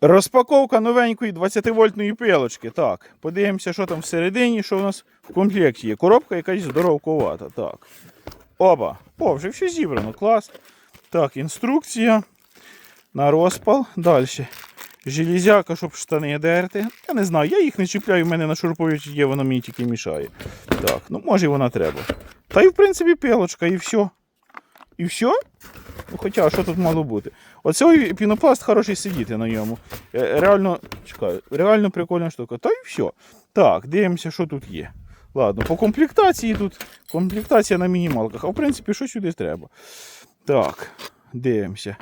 Розпаковка новенької 20-вольтної пилочки. Так, подивимося, що там всередині, що у нас в комплекті є. Коробка якась здоровковата. Так. Оба. О, вже все зібрано. Клас. Так, інструкція на розпал. Далі. Железяка, щоб штани дерти. Я не знаю, я їх не чіпляю, в мене на шуруповерті є, воно мені тільки мішає. Так, ну може вона треба. Та й в принципі пилочка, і все. І все? Хоча, що тут мало бути? Оцей пінопласт хороший сидіти на ньому. Е, Реально, чекаю, реально прикольна штука. Та і все. Так, дивимося, що тут є. Ладно, по комплектації тут комплектація на мінімалках. А в принципі, що сюди треба? Так, дивимося.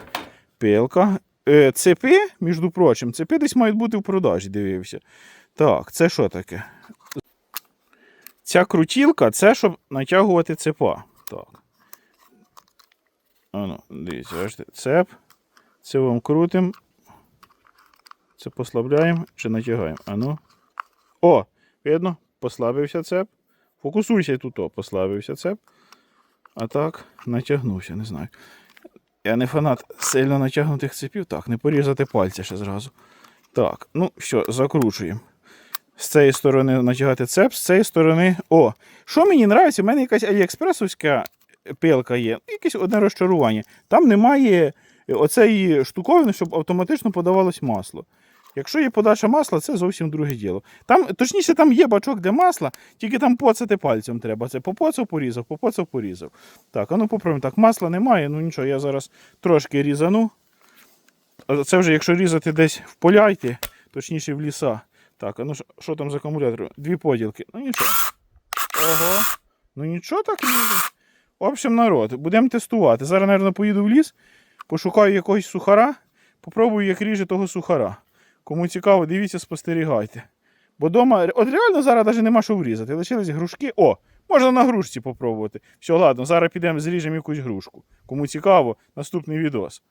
Пилка. Е, цепи, між прочим, цепи десь мають бути в продажі, дивився. Так, це що таке? Ця крутілка це щоб натягувати цепа. Так. Ану, дивіться, бачите, цеп. Це вам крутим. Це послабляємо чи натягаємо. Ану. О, видно, послабився цеп. Фокусуйся тут, о, послабився цеп. А так, натягнувся, не знаю. Я не фанат сильно натягнутих цепів. Так, не порізати пальця ще зразу. Так, ну що, закручуємо. З цієї сторони натягати цеп, з цієї сторони. О! Що мені подобається, в мене якась аліекспресовська пилка є, якесь одне розчарування. Там немає оцеї штуковини, щоб автоматично подавалось масло. Якщо є подача масла, це зовсім друге діло. Там, точніше, там є бачок, де масло, тільки там поцати пальцем треба. Це попоцав, порізав, попоцав, порізав. Так, а ну попробуємо. Так, масла немає, ну нічого, я зараз трошки різану. Це вже якщо різати десь в поля йти, точніше в ліса. Так, а ну що- там з акумулятором? Дві поділки. Ну нічого. Ого. Ну нічого так ріже. В общем, народ, будемо тестувати. Зараз, мабуть, поїду в ліс, пошукаю якогось сухара, попробую, як ріже того сухара. Кому цікаво, дивіться, спостерігайте. Бо дома, от реально зараз навіть нема що врізати. Лишились грушки. О, можна на грушці попробувати. Все, ладно, зараз підемо зріжемо якусь грушку. Кому цікаво, наступний відос.